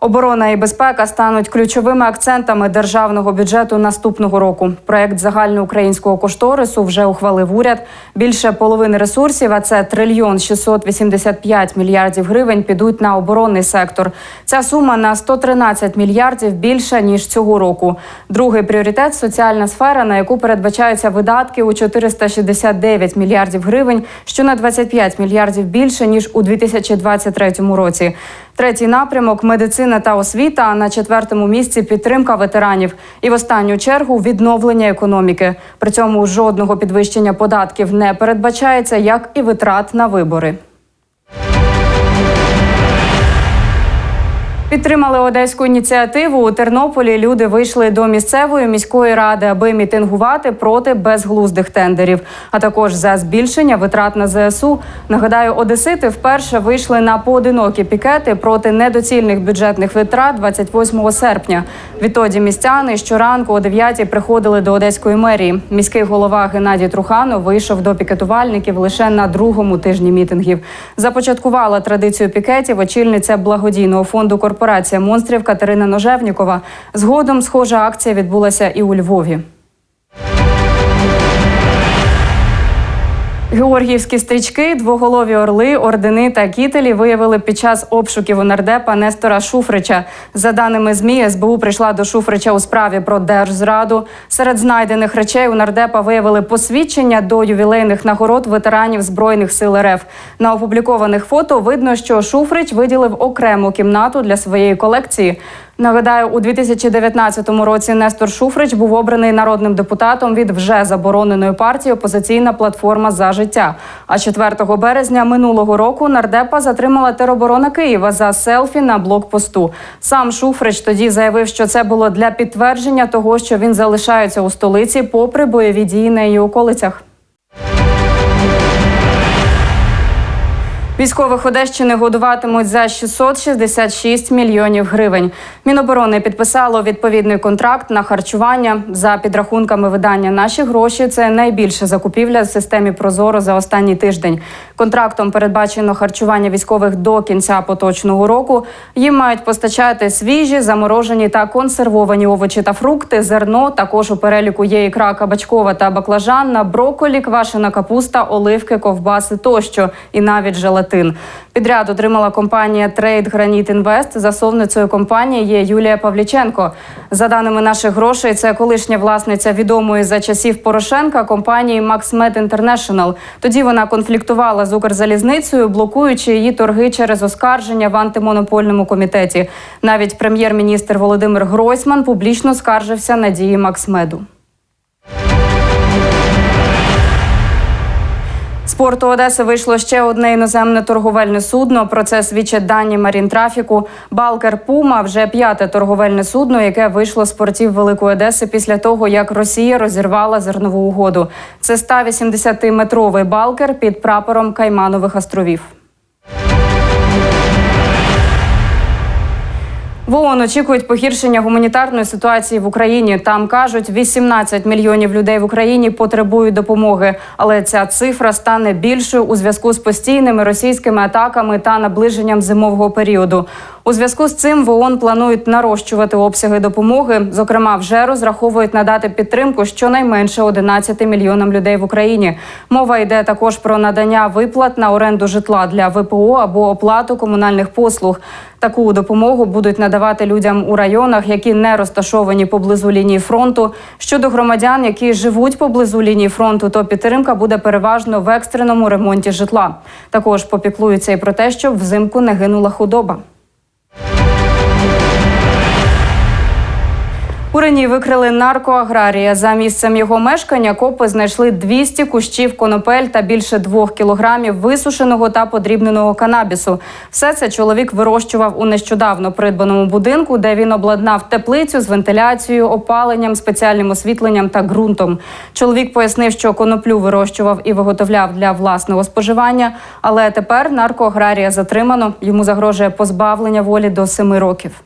Оборона і безпека стануть ключовими акцентами державного бюджету наступного року. Проект загальноукраїнського кошторису вже ухвалив уряд. Більше половини ресурсів, а це трильйон 685 мільярдів гривень, підуть на оборонний сектор. Ця сума на 113 мільярдів більша ніж цього року. Другий пріоритет соціальна сфера, на яку передбачаються видатки у 469 мільярдів гривень, що на 25 мільярдів більше ніж у 2023 році. Третій напрямок медицина та освіта. На четвертому місці підтримка ветеранів. І в останню чергу відновлення економіки. При цьому жодного підвищення податків не передбачається, як і витрат на вибори. Підтримали одеську ініціативу. У Тернополі люди вийшли до місцевої міської ради, аби мітингувати проти безглуздих тендерів, а також за збільшення витрат на ЗСУ. Нагадаю, одесити вперше вийшли на поодинокі пікети проти недоцільних бюджетних витрат 28 серпня. Відтоді містяни щоранку о 9 приходили до одеської мерії. Міський голова Геннадій Труханов вийшов до пікетувальників лише на другому тижні мітингів. Започаткувала традицію пікетів очільниця благодійного фонду корпорація монстрів Катерина Ножевнікова. Згодом схожа акція відбулася і у Львові. Георгіївські стрічки, двоголові орли, ордени та кітелі виявили під час обшуків у нардепа Нестора Шуфрича. За даними ЗМІ, СБУ прийшла до Шуфрича у справі про держзраду. Серед знайдених речей у нардепа виявили посвідчення до ювілейних нагород ветеранів збройних сил РФ. На опублікованих фото видно, що Шуфрич виділив окрему кімнату для своєї колекції. Нагадаю, у 2019 році Нестор Шуфрич був обраний народним депутатом від вже забороненої партії Опозиційна платформа за життя. А 4 березня минулого року нардепа затримала тероборона Києва за селфі на блокпосту. Сам Шуфрич тоді заявив, що це було для підтвердження того, що він залишається у столиці, попри бойові дії на її околицях. Військових Одещини годуватимуть за 666 мільйонів гривень. Міноборони підписало відповідний контракт на харчування. За підрахунками видання наші гроші. Це найбільша закупівля в системі Прозоро за останній тиждень. Контрактом передбачено харчування військових до кінця поточного року. Їм мають постачати свіжі, заморожені та консервовані овочі та фрукти, зерно. Також у переліку є ікра кабачкова та баклажанна, броколі, квашена капуста, оливки, ковбаси тощо, і навіть желатин. Підряд отримала компанія Трейд Граніт Інвест. Засновницею компанії є Юлія Павліченко. За даними наших грошей, це колишня власниця відомої за часів Порошенка компанії Максмед Інтернешнл. Тоді вона конфліктувала з Укрзалізницею, блокуючи її торги через оскарження в антимонопольному комітеті. Навіть прем'єр-міністр Володимир Гройсман публічно скаржився на дії Максмеду. Порту Одеси вийшло ще одне іноземне торговельне судно. Про це свідчать дані Марінтрафіку. Балкер Пума вже п'яте торговельне судно, яке вийшло з портів Великої Одеси після того, як Росія розірвала зернову угоду. Це 180-метровий балкер під прапором Кайманових островів. В ООН очікують погіршення гуманітарної ситуації в Україні. Там кажуть, 18 мільйонів людей в Україні потребують допомоги, але ця цифра стане більшою у зв'язку з постійними російськими атаками та наближенням зимового періоду. У зв'язку з цим в ООН планують нарощувати обсяги допомоги. Зокрема, вже розраховують надати підтримку щонайменше 11 мільйонам людей в Україні. Мова йде також про надання виплат на оренду житла для ВПО або оплату комунальних послуг. Таку допомогу будуть надавати людям у районах, які не розташовані поблизу лінії фронту. Щодо громадян, які живуть поблизу лінії фронту, то підтримка буде переважно в екстреному ремонті житла. Також попіклуються і про те, щоб взимку не гинула худоба. У Рені викрили наркоаграрія. За місцем його мешкання копи знайшли 200 кущів конопель та більше двох кілограмів висушеного та подрібненого канабісу. Все це чоловік вирощував у нещодавно придбаному будинку, де він обладнав теплицю з вентиляцією, опаленням, спеціальним освітленням та ґрунтом. Чоловік пояснив, що коноплю вирощував і виготовляв для власного споживання, але тепер наркоаграрія затримано. Йому загрожує позбавлення волі до семи років.